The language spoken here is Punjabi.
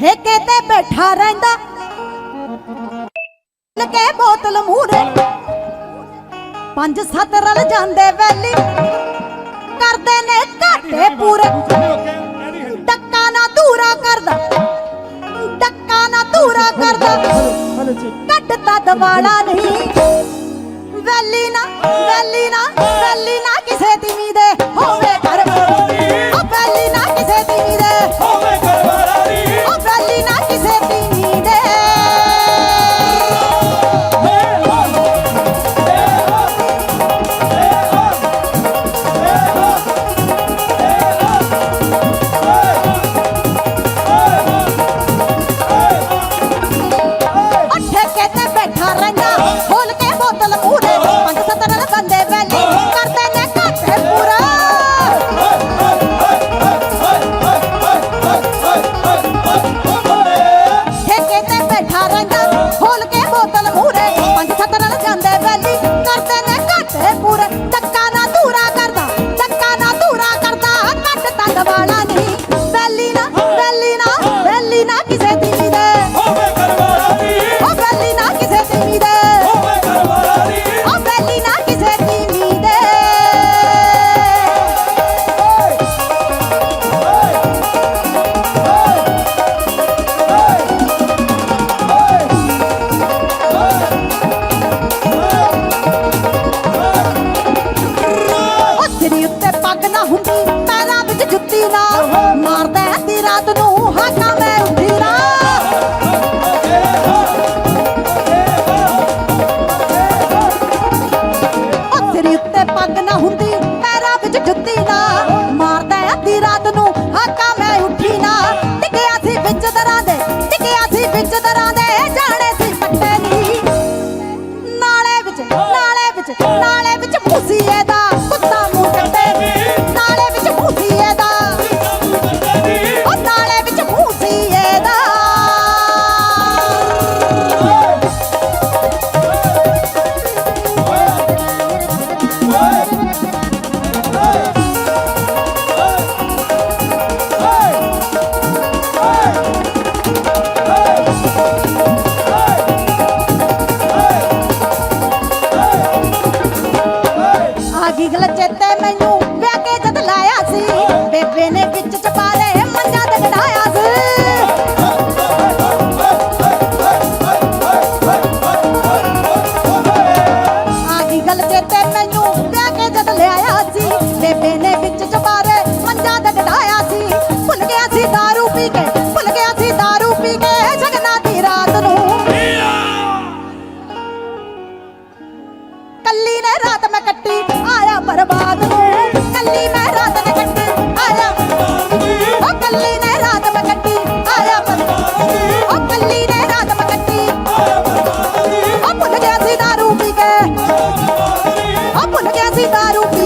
ਠੇਕੇ ਤੇ ਬੈਠਾ ਰਹਿੰਦਾ। ਲਕੇ ਬੋਤਲ ਮੂਰੇ ਪੰਜ ਸੱਤ ਰਲ ਜਾਂਦੇ ਵੈਲੀ। ਕਰਦੇ ਨੇ ਘਾਟੇ ਪੂਰੇ। ਟੱਕਾ ਨਾ ਧੂਰਾ ਕਰਦਾ। ਟੱਕਾ ਨਾ ਧੂਰਾ ਕਰਦਾ। ਕੱਟਦਾ ਦਵਾਲਾ ਨਹੀਂ। ਵੈਲੀ ਨਾ ਵੈਲੀ ਨਾ ਵੈਲੀ ਨਾ ਕਿਸੇ ਦੀ ਵੀ ਦੇ ਹੋਵੇ। ਪਰਵਾਣਾ ਨਹੀਂ। ਵੈਲੀ ਨਾ ਵੈਲੀ ਨਾ ਵੈਲੀ ਨਾ ਕਿਸੇ ਦੀ ਵੀ ਦੇ। ਹੋਵੇ ਪਰਵਾਣਾ ਨਹੀਂ ਉਹ ਵੈਲੀ ਨਾ ਕਿਸੇ ਦੀ ਵੀ ਦੇ। ਹੋਵੇ ਪਰਵਾਣਾ ਨਹੀਂ ਉਹ ਵੈਲੀ ਨਾ ਕਿਸੇ ਦੀ ਵੀ ਦੇ। ਉਹ ਤੇਰੀ ਉੱਤੇ ਪੱਗ ਨਾ ਕੀ ਗੱਲ ਚੇਤੇ ਮੈਨੂੰ para o